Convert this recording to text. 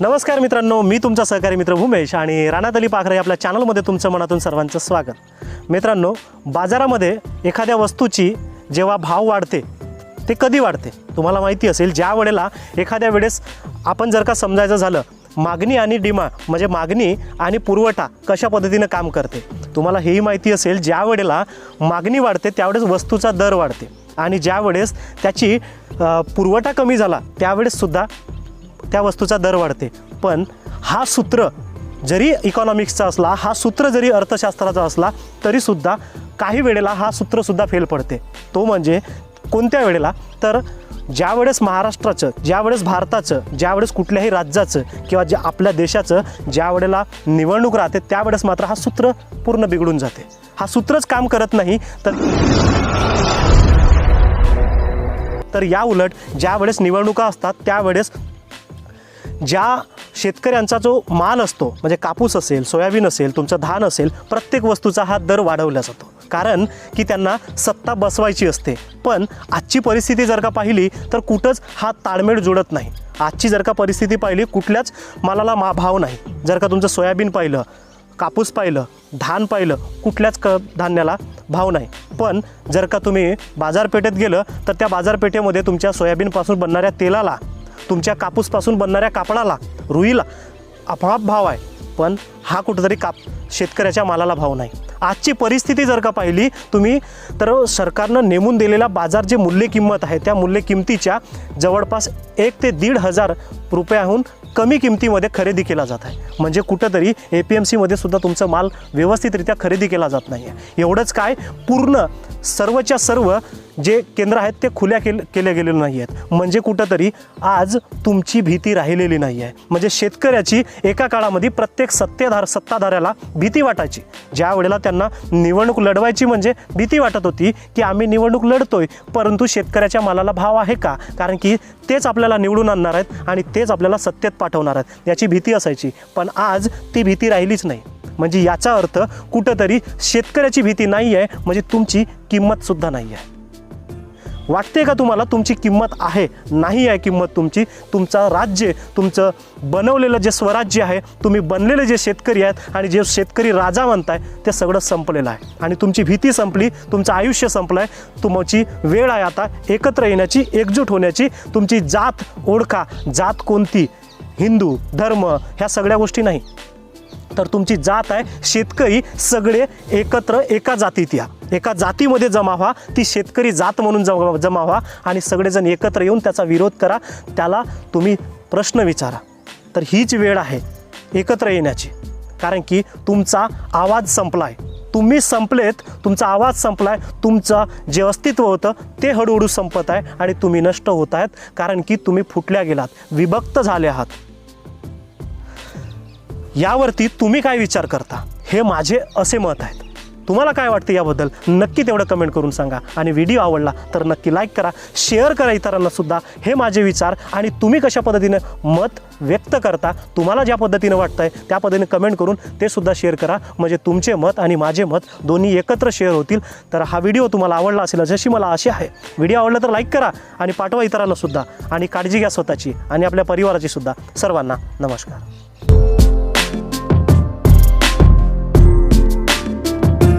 नमस्कार मित्रांनो मी तुमचा सहकारी मित्र भूमेश आणि राणात अली पाखरे आपल्या चॅनलमध्ये तुमचं मनातून सर्वांचं स्वागत. मित्रांनो बाजारामध्ये एखाद्या वस्तूची जेव्हा भाव वाढते ते कधी वाढते? तुम्हाला माहिती असेल ज्या वेळेला एखाद्या वेळेस आपण जर का समजायचं झालं मागणी आणि डिमांड म्हणजे मागणी आणि पुरवठा कशा पद्धतीनं काम करते? तुम्हाला हेही माहिती असेल ज्या वेळेला मागणी वाढते त्यावेळेस वस्तूचा दर वाढते. आणि ज्या वेळेस त्याची पुरवठा कमी झाला त्यावेळेससुद्धा त्या वस्तूचा दर वाढते. पण हा सूत्र जरी इकॉनॉमिक्सचा असला हा सूत्र जरी अर्थशास्त्राचा असला तरीसुद्धा काही वेळेला हा सूत्रसुद्धा फेल पडते. तो म्हणजे कोणत्या वेळेला? तर ज्यावेळेस महाराष्ट्राचं ज्यावेळेस भारताचं ज्यावेळेस कुठल्याही राज्याचं किंवा ज्या आपल्या देशाचं ज्या वेळेला निवडणूक राहते त्यावेळेस मात्र हा सूत्र पूर्ण बिघडून जाते. हा सूत्रच काम करत नाही तर तर या उलट ज्या वेळेस निवडणुका असतात त्यावेळेस ज्या शेतकऱ्यांचा जो माल असतो म्हणजे कापूस असेल सोयाबीन असेल तुमचं धान असेल प्रत्येक वस्तूचा हा दर वाढवला जातो. कारण की त्यांना सत्ता बसवायची असते. पण आजची परिस्थिती जर का पाहिली तर कुठंच हा ताळमेळ जुळत नाही. आजची जर का परिस्थिती पाहिली कुठल्याच मालाला मा भाव नाही. जर का तुमचं सोयाबीन पाहिलं कापूस पाहिलं धान पाहिलं कुठल्याच क धान्याला भाव नाही. पण जर का तुम्ही बाजारपेठेत गेलं तर त्या बाजारपेठेमध्ये तुमच्या सोयाबीनपासून बनणाऱ्या तेलाला तुमच्या कापूसपासून बनणाऱ्या कापडाला रुईला आपोआप भाव आहे. पण हा कुठंतरी काप शेतकऱ्याच्या मालाला भाव नाही. आजची परिस्थिती जर का पाहिली तुम्ही तर सरकारनं नेमून दिलेला बाजार जे मूल्य किंमत आहे त्या मूल्य किमतीच्या जवळपास एक ते दीड हजार रुपयाहून कमी किमतीमध्ये खरेदी केला जात आहे. म्हणजे कुठंतरी ए पी एम सीमध्ये सुद्धा तुमचं माल व्यवस्थितरित्या खरेदी केला जात नाही आहे. एवढंच काय पूर्ण सर्वच्या सर्व जे केंद्र आहेत ते खुल्या केल केले गेलेले नाही आहेत. म्हणजे कुठंतरी आज तुमची भीती राहिलेली नाही आहे. म्हणजे शेतकऱ्याची एका काळामध्ये प्रत्येक सत्तेधार सत्ताधाऱ्याला भीती वाटायची. ज्या वेळेला त्यांना निवडणूक लढवायची म्हणजे भीती वाटत होती की आम्ही निवडणूक लढतोय परंतु शेतकऱ्याच्या मालाला भाव आहे का? कारण की तेच आपल्याला निवडून आणणार आहेत आणि तेच आपल्याला सत्तेत पाठवणार आहेत. याची भीती असायची. पण आज ती भीती राहिलीच नाही. म्हणजे याचा अर्थ कुठंतरी शेतकऱ्याची भीती नाही आहे म्हणजे तुमची किंमतसुद्धा नाही आहे वाटते का तुम्हाला तुमची किंमत आहे? नाही आहे किंमत तुमची. तुमचं राज्य तुमचं बनवलेलं जे स्वराज्य आहे तुम्ही बनलेले जे शेतकरी आहेत आणि जे शेतकरी राजा म्हणताय ते सगळं संपलेलं आहे. आणि तुमची भीती संपली तुमचं आयुष्य संपलं आहे तुमची वेळ आहे आता एकत्र येण्याची एकजूट होण्याची. तुमची जात ओळखा. जात कोणती? हिंदू धर्म ह्या सगळ्या गोष्टी नाही. तर तुमची जात आहे शेतकरी सगळे एकत्र एका जातीत या. एका जातीमध्ये जमा व्हा ती शेतकरी जात म्हणून जमा जमा व्हा आणि सगळेजण एकत्र येऊन त्याचा विरोध करा. त्याला तुम्ही प्रश्न विचारा. तर हीच वेळ आहे एकत्र येण्याची. कारण की तुमचा आवाज संपला आहे तुम्ही संपलेत तुमचा आवाज संपलाय तुमचं जे अस्तित्व होतं ते हळूहळू संपत आहे आणि तुम्ही नष्ट होत आहेत. कारण की तुम्ही फुटल्या गेलात विभक्त झाले आहात. यावरती तुम्ही काय विचार करता? हे माझे असे मत आहेत. तुम्हाला काय वाटतं याबद्दल? नक्की तेवढं कमेंट करून सांगा. आणि व्हिडिओ आवडला तर नक्की लाईक करा. शेअर करा इतरांना सुद्धा. हे माझे विचार आणि तुम्ही कशा पद्धतीनं मत व्यक्त करता तुम्हाला ज्या पद्धतीनं वाटतंय त्या पद्धतीने कमेंट करून ते सुद्धा शेअर करा. म्हणजे तुमचे मत आणि माझे मत दोन्ही एकत्र शेअर होतील. तर हा व्हिडिओ तुम्हाला आवडला असेल जशी मला अशी आहे. व्हिडिओ आवडला तर लाईक करा आणि पाठवा इतरांना सुद्धा. आणि काळजी घ्या स्वतःची आणि आपल्या परिवाराची सुद्धा. सर्वांना नमस्कार.